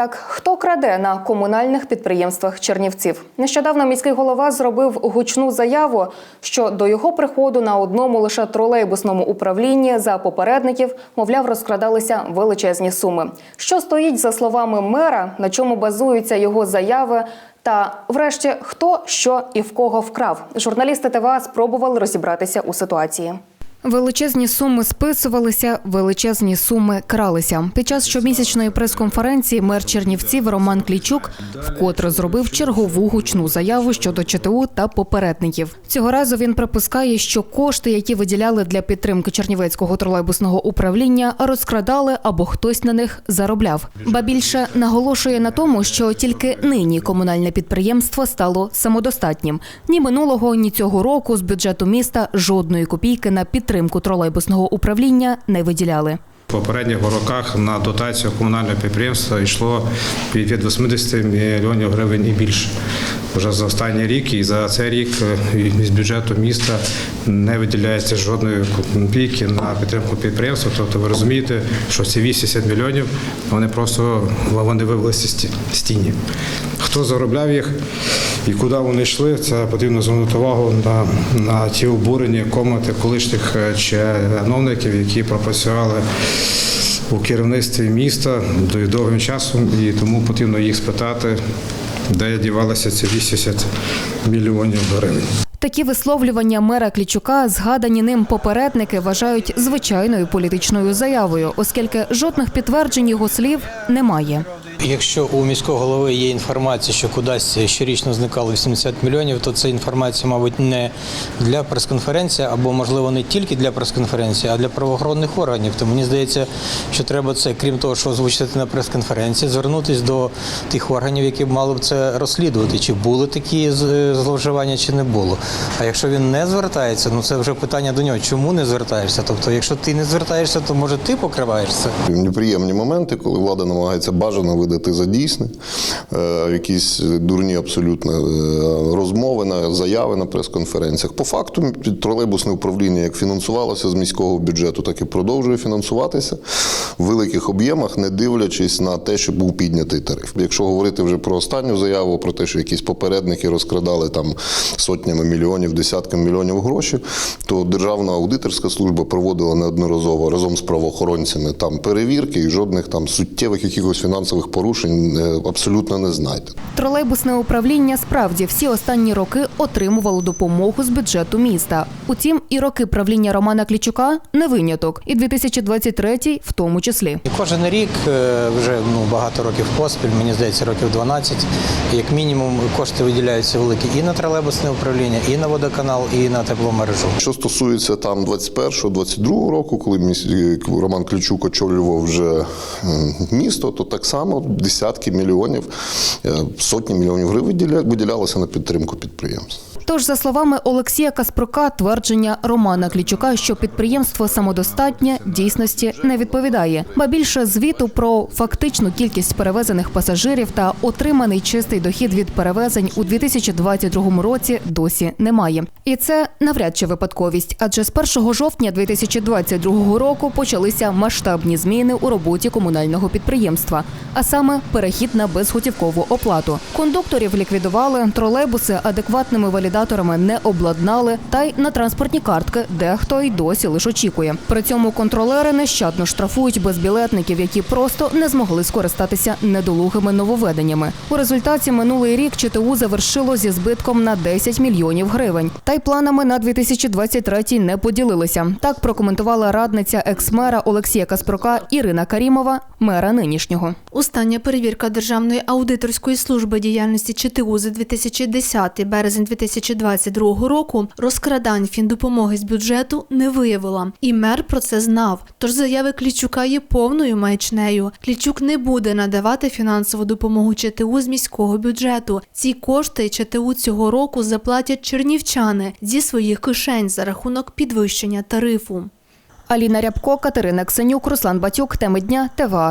Так, хто краде на комунальних підприємствах Чернівців? Нещодавно міський голова зробив гучну заяву, що до його приходу на одному лише тролейбусному управлінні за попередників, мовляв, розкрадалися величезні суми. Що стоїть за словами мера, на чому базуються його заяви? Та, врешті, хто що і в кого вкрав? Журналісти ТВА спробували розібратися у ситуації. Величезні суми списувалися, величезні суми кралися. Під час щомісячної прес-конференції мер Чернівців Роман Клічук вкотре зробив чергову гучну заяву щодо ЧТУ та попередників. Цього разу він припускає, що кошти, які виділяли для підтримки Чернівецького тролейбусного управління, розкрадали або хтось на них заробляв. Ба більше наголошує на тому, що тільки нині комунальне підприємство стало самодостатнім. Ні минулого, ні цього року з бюджету міста жодної копійки на підтримку тролейбусного управління не виділяли. В попередніх роках на дотацію комунального підприємства йшло від 80 мільйонів гривень і більше. Вже за останній рік і за цей рік е, з бюджету міста не виділяється жодної копійки на підтримку підприємства. Тобто ви розумієте, що ці 80 мільйонів вони просто вони вивелися з тіні. Хто заробляв їх і куди вони йшли, це потрібно звернути увагу на, на ті обурені коменти колишніх е, чиновників, які пропрацювали у керівництві міста довгим часом, і тому потрібно їх спитати, де дівалися ці 80 мільйонів гривень. Такі висловлювання мера Клічука, згадані ним попередники, вважають звичайною політичною заявою, оскільки жодних підтверджень його слів немає. Якщо у міського голови є інформація, що кудись щорічно зникало 80 мільйонів, то це інформація, мабуть, не для прес-конференції, або можливо не тільки для прес-конференції, а для правоохоронних органів. То мені здається, що треба це, крім того, що озвучити на прес-конференції, звернутися до тих органів, які мали б це розслідувати, чи були такі зловживання, чи не було. А якщо він не звертається, ну це вже питання до нього. Чому не звертаєшся? Тобто, якщо ти не звертаєшся, то може ти покриваєшся. Неприємні моменти, коли влада намагається бажано видати за дійсне, е, якісь дурні абсолютно е, розмови на заяви на прес-конференціях. По факту тролейбусне управління як фінансувалося з міського бюджету, так і продовжує фінансуватися в великих об'ємах, не дивлячись на те, що був піднятий тариф. Якщо говорити вже про останню заяву, про те, що якісь попередники розкрадали там сотнями мільйонів, десятками мільйонів грошей, то Державна аудиторська служба проводила неодноразово разом з правоохоронцями там перевірки і жодних там суттєвих якихось фінансових порушень е, абсолютно не знайдено. Тролейбусне управління справді всі останні роки отримувало допомогу з бюджету міста. Утім, і роки правління Романа Клічука не виняток, і 2023 в тому числі. І кожен рік е, вже ну багато років поспіль, мені здається, років 12, як мінімум кошти виділяються великі і на тролейбусне управління, і на водоканал, і на тепломережу. Що стосується там 21-22 року, коли е, Роман Ключук очолював вже місто, то так само десятки мільйонів, е, сотні мільйонів гривень виділялося на підтримку підприємств. Тож, за словами Олексія Каспрука, твердження Романа Клічука, що підприємство самодостатнє, дійсності не відповідає. Ба більше звіту про фактичну кількість перевезених пасажирів та отриманий чистий дохід від перевезень у 2022 році досі немає. І це навряд чи випадковість, адже з 1 жовтня 2022 року почалися масштабні зміни у роботі комунального підприємства, а саме перехід на безготівкову оплату. Кондукторів ліквідували, тролейбуси адекватними валідаторами не обладнали, та й на транспортні картки дехто й досі лише очікує. При цьому контролери нещадно штрафують безбілетників, які просто не змогли скористатися недолугими нововведеннями. У результаті минулий рік ЧТУ завершило зі збитком на 10 мільйонів гривень. Та й планами на 2023 не поділилися. Так прокоментувала радниця екс-мера Олексія Каспрука Ірина Карімова, мера нинішнього. Остання перевірка Державної аудиторської служби діяльності ЧТУ за 2010 березень 2022 року розкрадань фіндопомоги з бюджету не виявила. І мер про це знав. Тож заяви Клічука є повною маячнею. Клічук не буде надавати фінансову допомогу ЧТУ з міського бюджету. Ці кошти ЧТУ цього року заплатять чернівчани зі своїх кишень за рахунок підвищення тарифу. Аліна Рябко, Катерина Ксенюк, Руслан Батюк. Теми дня ТВА.